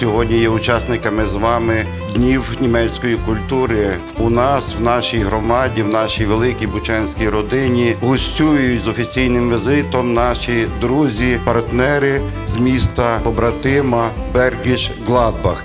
сьогодні є учасниками з вами днів німецької культури. У нас в нашій громаді, в нашій великій бучанській родині гостюють з офіційним візитом наші друзі, партнери з міста побратима Бергіш Гладбах.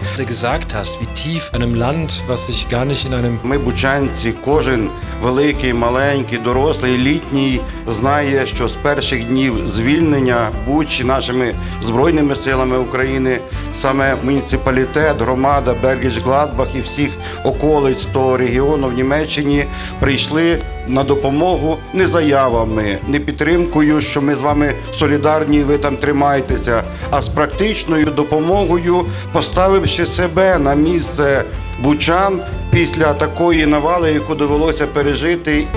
Ми, бучанці, кожен великий, маленький, дорослий, літній знає, що з перших днів звільнення Бучі нашими збройними силами України саме муніципалітет, громада Бергіч Гладбах і всіх околиць того регіону в Німеччині прийшли на допомогу не заявами, не підтримкою, що ми з вами солідарні, ви там тримаєтеся, а з практичною допомогою, поставивши себе на місце бучан після такої навали, яку довелося пережити.